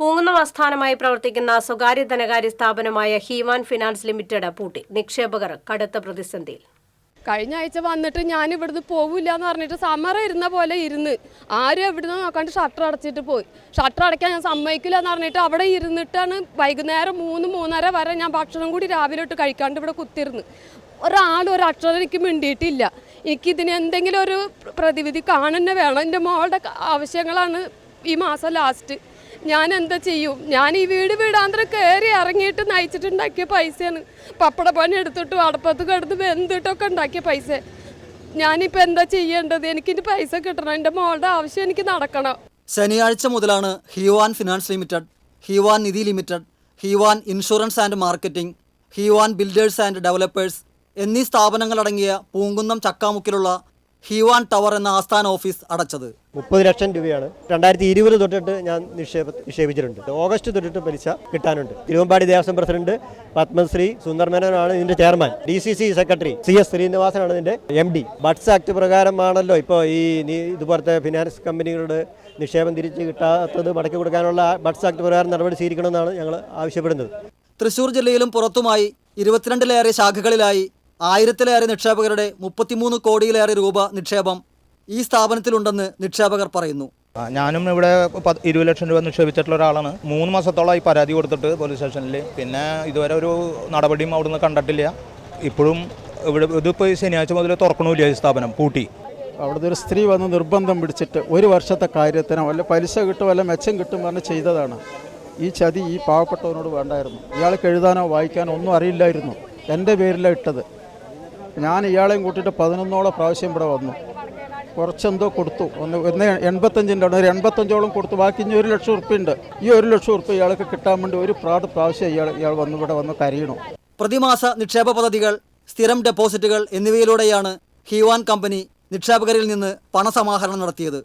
പൂങ്കുന്നം ആസ്ഥാനമായി പ്രവർത്തിക്കുന്ന സ്വകാര്യ ധനകാര്യ സ്ഥാപനമായ ഹീവാൻ ഫിനാൻസ് ലിമിറ്റഡ് പൂട്ടി. നിക്ഷേപകർ കടുത്ത പ്രതിസന്ധിയിൽ. കഴിഞ്ഞ ആഴ്ച വന്നിട്ട് ഞാൻ ഇവിടുന്ന് പോകില്ല എന്ന് പറഞ്ഞിട്ട് സമര ഇരുന്ന പോലെ ഇരുന്ന്. ആരും എവിടുന്ന് നോക്കാണ്ട് ഷട്ടർ അടച്ചിട്ട് പോയി. ഷട്ടർ അടയ്ക്കാൻ ഞാൻ സമ്മതിക്കില്ല എന്ന് പറഞ്ഞിട്ട് അവിടെ ഇരുന്നിട്ടാണ് വൈകുന്നേരം മൂന്ന് മൂന്നര വരെ ഞാൻ ഭക്ഷണം കൂടി രാവിലെ ഇട്ട് കഴിക്കാണ്ട് ഇവിടെ കുത്തിരുന്ന് ഒരാൾ ഒരു അക്ഷരം എനിക്ക് മിണ്ടിയിട്ടില്ല. എനിക്കിതിന് എന്തെങ്കിലും ഒരു പ്രതിവിധി കാണുന്നെ വേണം. എന്റെ മോളുടെ ആവശ്യങ്ങളാണ് ഈ മാസം ലാസ്റ്റ് ഞാൻ എന്താ ചെയ്യും? ഞാൻ ഈ വീട് വീടാന്തരം കയറി ഇറങ്ങിയിട്ട് നയിച്ചിട്ടുണ്ടാക്കിയ പൈസയാണ്. പപ്പട പണി എടുത്തിട്ടും അടപ്പത്ത് കിടന്ന് വെന്തിട്ടൊക്കെ ഉണ്ടാക്കിയ പൈസ. ഞാനിപ്പോൾ എന്താ ചെയ്യേണ്ടത്? എനിക്കിന്റെ പൈസ കിട്ടണം. എന്റെ മോളുടെ ആവശ്യം എനിക്ക് നടക്കണം. ശനിയാഴ്ച മുതലാണ് Hivan finance limited Hivan Nidhi limited Hivan insurance and marketing Hivan builders and developers എന്നീ സ്ഥാപനങ്ങളടങ്ങിയ പൂങ്കുന്നം ചക്കാമുക്കിലുള്ള ഹിവാൻ ടവർ എന്ന ആസ്ഥാന ഓഫീസ് അടച്ചത്. മുപ്പത് ലക്ഷം രൂപയാണ്. രണ്ടായിരത്തി ഇരുപത് തൊട്ടിട്ട് ഞാൻ നിക്ഷേപ നിക്ഷേപിച്ചിട്ടുണ്ട്. ഓഗസ്റ്റ് തൊട്ടിട്ട് പലിശ കിട്ടാനുണ്ട്. തിരുവമ്പാടി ദേവസ്വം പ്രസിഡന്റ് പത്മശ്രീ സുന്ദർ മേനോനാണ് ഇതിന്റെ chairman. D C C secretary C S ശ്രീനിവാസനാണ് ഇതിന്റെ എം ഡി ബഡ്സ് ആക്ട് പ്രകാരമാണല്ലോ ഇപ്പോൾ ഈ ഇതുപോലത്തെ ഫിനാൻസ് കമ്പനികളുടെ നിക്ഷേപം തിരിച്ച് കിട്ടാത്തത് മടക്കി കൊടുക്കാനുള്ള ബഡ്സ് ആക്ട് പ്രകാരം നടപടി സ്വീകരിക്കണമെന്നാണ് ഞങ്ങൾ ആവശ്യപ്പെടുന്നത്. തൃശൂർ ജില്ലയിലും പുറത്തുമായി ഇരുപത്തിരണ്ടിലേറെ ശാഖകളിലായി ആയിരത്തിലേറെ നിക്ഷേപകരുടെ മുപ്പത്തിമൂന്ന് കോടിയിലേറെ രൂപ നിക്ഷേപം ഈ സ്ഥാപനത്തിലുണ്ടെന്ന് നിക്ഷേപകർ പറയുന്നു. ഞാനും ഇവിടെ ഇരുപത് ലക്ഷം രൂപ നിക്ഷേപിച്ചിട്ടുള്ള ഒരാളാണ്. മൂന്ന് മാസത്തോളമായി പരാതി കൊടുത്തിട്ട് പോലീസ് സ്റ്റേഷനിൽ പിന്നെ ഇതുവരെ ഒരു നടപടിയും അവിടുന്ന് കണ്ടിട്ടില്ല. ഇപ്പോഴും ഇവിടെ ഇതിപ്പോൾ ശനിയാഴ്ച മുതൽ തുറക്കണമില്ല ഈ സ്ഥാപനം പൂട്ടി. അവിടുത്തെ ഒരു സ്ത്രീ വന്ന് നിർബന്ധം പിടിച്ചിട്ട് ഒരു വർഷത്തെ കാര്യത്തിന് വല്ല പലിശ കിട്ടും വല്ല മെച്ചം കിട്ടും പറഞ്ഞ് ചെയ്തതാണ്. ഈ ചതി ഈ പാവപ്പെട്ടവനോട് വേണ്ടായിരുന്നു. ഇയാൾക്ക് എഴുതാനോ വായിക്കാനോ ഒന്നും അറിയില്ലായിരുന്നു. എന്റെ പേരിലാണ് ഇട്ടത്. ഞാൻ ഇയാളെയും കൂട്ടിയിട്ട് പതിനൊന്നോളം പ്രാവശ്യം ഇവിടെ വന്നു. കുറച്ചെന്തോ കൊടുത്തു. ഒന്ന് ഒന്ന് എൺപത്തഞ്ചിന്റെ ഒരു എൺപത്തഞ്ചോളം കൊടുത്തു. ബാക്കി ഇനി ഒരു ലക്ഷം ഉറുപ്പ്യുണ്ട്. ഈ ഒരു ലക്ഷം ഉറുപ്പ് ഇയാൾക്ക് കിട്ടാൻ വേണ്ടി ഒരു പ്രാട് പ്രാവശ്യം ഇയാൾ ഇയാൾ വന്ന് ഇവിടെ വന്ന് കരയണു. പ്രതിമാസ നിക്ഷേപ പദ്ധതികൾ സ്ഥിരം ഡെപ്പോസിറ്റുകൾ എന്നിവയിലൂടെയാണ് ഹിവാൻ കമ്പനി നിക്ഷേപകരിൽ നിന്ന് പണസമാഹരണം നടത്തിയത്.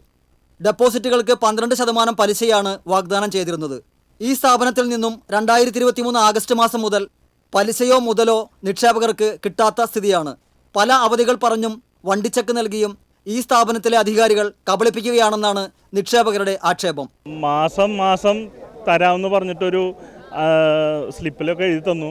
ഡെപ്പോസിറ്റുകൾക്ക് പന്ത്രണ്ട് ശതമാനം പലിശയാണ് വാഗ്ദാനം ചെയ്തിരുന്നത്. ഈ സ്ഥാപനത്തിൽ നിന്നും രണ്ടായിരത്തി ആഗസ്റ്റ് മാസം മുതൽ പലിശയോ മുതലോ നിക്ഷേപകർക്ക് കിട്ടാത്ത സ്ഥിതിയാണ്. പല അവധികൾ പറഞ്ഞും വണ്ടിച്ചെക്ക് നൽകിയും ഈ സ്ഥാപനത്തിലെ അധികാരികൾ കബളിപ്പിക്കുകയാണെന്നാണ് നിക്ഷേപകരുടെ ആക്ഷേപം. മാസം മാസം തരാമെന്ന് പറഞ്ഞിട്ടൊരു സ്ലിപ്പിലൊക്കെ എഴുതി തന്നു.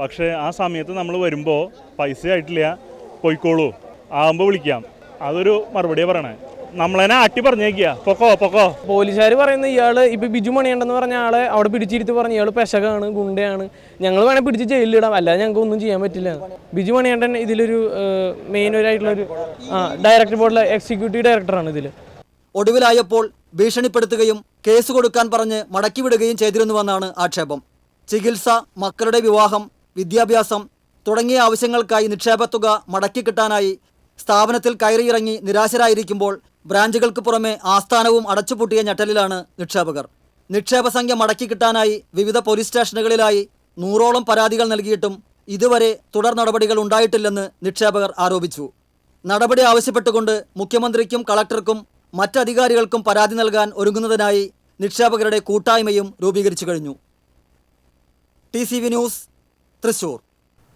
പക്ഷേ ആ സമയത്ത് നമ്മൾ വരുമ്പോൾ പൈസ ആയിട്ടില്ല. പോയിക്കോളൂ. ആകുമ്പോൾ വിളിക്കാം. അതൊരു മറുപടിയാണ് പറയണേ. നമ്മളതിനെ അട്ടി പറഞ്ഞേക്കുക. പൊക്കോ പൊക്കോ. പോലീസുകാർ പറയുന്ന ഇയാൾ ഇപ്പൊ ബിജു മണിയുണ്ടെന്ന് പറഞ്ഞ ആളെ അവിടെ പിടിച്ചിരുത്തി പറഞ്ഞ ഇയാൾ പെശകാണ് ഗുണ്ടയാണ്. ഞങ്ങൾ വേണേൽ പിടിച്ച് ജയിലിലിടാം അല്ലാതെ ഞങ്ങൾക്ക് ഒന്നും ചെയ്യാൻ പറ്റില്ല. ബിജു മണിയണ്ടൻ ഇതിലൊരു മെയിൻ ആയിട്ടുള്ള ഒരു ഡയറക്ടർ ബോർഡിലെ എക്സിക്യൂട്ടീവ് ഡയറക്ടറാണ് ഇതിൽ ഒടുവിലായപ്പോൾ ഭീഷണിപ്പെടുത്തുകയും കേസ് കൊടുക്കാൻ പറഞ്ഞ് മടക്കിവിടുകയും ചെയ്തിരുന്നുവെന്നാണ് ആക്ഷേപം. ചികിത്സ മക്കളുടെ വിവാഹം വിദ്യാഭ്യാസം തുടങ്ങിയ ആവശ്യങ്ങൾക്കായി നിക്ഷേപത്തുക മടക്കി കിട്ടാനായി സ്ഥാപനത്തിൽ കയറിയിറങ്ങി നിരാശരായിരിക്കുമ്പോൾ ബ്രാഞ്ചുകൾക്ക് പുറമെ ആസ്ഥാനവും അടച്ചുപൂട്ടിയ ഞെട്ടലിലാണ് നിക്ഷേപകർ. നിക്ഷേപ സംഖ്യ മടക്കി കിട്ടാനായി വിവിധ പോലീസ് സ്റ്റേഷനുകളിലായി നൂറോളം പരാതികൾ നൽകിയിട്ടും ഇതുവരെ തുടർ നടപടികൾ ഉണ്ടായിട്ടില്ലെന്ന് നിക്ഷേപകർ ആരോപിച്ചു. നടപടി ആവശ്യപ്പെട്ടുകൊണ്ട് മുഖ്യമന്ത്രിക്കും കളക്ടർക്കും മറ്റധികാരികൾക്കും പരാതി നൽകാൻ ഒരുങ്ങുന്നതിനായി നിക്ഷേപകരുടെ കൂട്ടായ്മയും രൂപീകരിച്ചു കഴിഞ്ഞു. T news Thrissur.